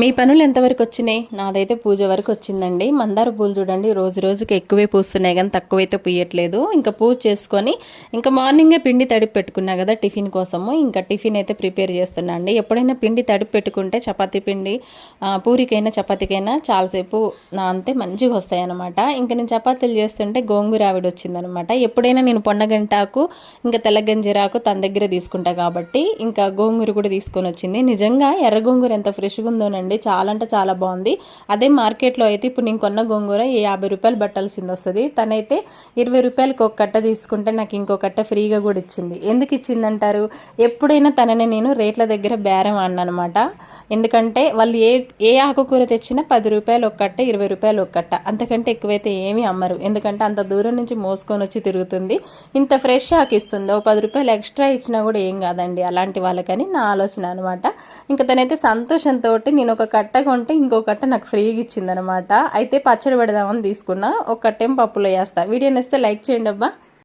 మీ పనులు ఎంతవరకు వచ్చినాయి? నాదైతే పూజ వరకు వచ్చిందండి. మందార పూలు చూడండి రోజు రోజుకి ఎక్కువే పూస్తున్నాయి కానీ తక్కువైతే పూయట్లేదు. ఇంకా పూజ చేసుకొని ఇంకా మార్నింగే పిండి తడిపి పెట్టుకున్నా కదా టిఫిన్ కోసము. ఇంకా టిఫిన్ అయితే ప్రిపేర్ చేస్తున్నా అండి. ఎప్పుడైనా పిండి తడిపి పెట్టుకుంటే చపాతీ పిండి పూరికైనా చపాతీకైనా చాలాసేపు నా అంతే మంచిగా వస్తాయన్నమాట. ఇంకా నేను చపాతీలు చేస్తుంటే గోంగూర ఆవిడ వచ్చిందనమాట ఎప్పుడైనా నేను పొన్నగంటాకు ఇంకా తెల్లగంజీరాకు తన దగ్గర తీసుకుంటా కాబట్టి ఇంకా గోంగూర కూడా తీసుకొని వచ్చింది. నిజంగా ఎర్ర గోంగూర ఎంత ఫ్రెష్గా ఉందోనండి. చాలా అంటే చాలా బాగుంది. అదే మార్కెట్లో అయితే ఇప్పుడు నేను కొన్న గోంగూర యాభై రూపాయలు పట్టాల్సింది వస్తుంది. తనైతే ఇరవై రూపాయలకి ఒక కట్ట తీసుకుంటే నాకు ఇంకో కట్ట ఫ్రీగా కూడా ఇచ్చింది. ఎందుకు ఇచ్చిందంటారు? ఎప్పుడైనా తనని నేను రేట్ల దగ్గర బేరం అన్నమాట. ఎందుకంటే వాళ్ళు ఏ ఏ ఆకుకూర తెచ్చినా పది రూపాయలు ఒక కట్ట ఇరవై రూపాయలు ఒక కట్ట. అంతకంటే ఎక్కువైతే ఏమీ అమ్మరు. ఎందుకంటే అంత దూరం నుంచి మోసుకొని వచ్చి తిరుగుతుంది. ఇంత ఫ్రెష్ ఆకు ఇస్తుంది? ఒక పది రూపాయలు ఎక్స్ట్రా ఇచ్చినా కూడా ఏం కాదండి. అలాంటి వాళ్ళకని నా ఆలోచన అనమాట ఇంకా తనైతే సంతోషంతో నేను నేను ఒక కట్ట కొంటే ఇంకో కట్ట నాకు ఫ్రీగా ఇచ్చిందనమాట అయితే పచ్చడి పెడదామని తీసుకున్నా. ఒక కట్టేం పప్పులో వేస్తా. వీడియో నేస్తే లైక్ చేయండి అబ్బా.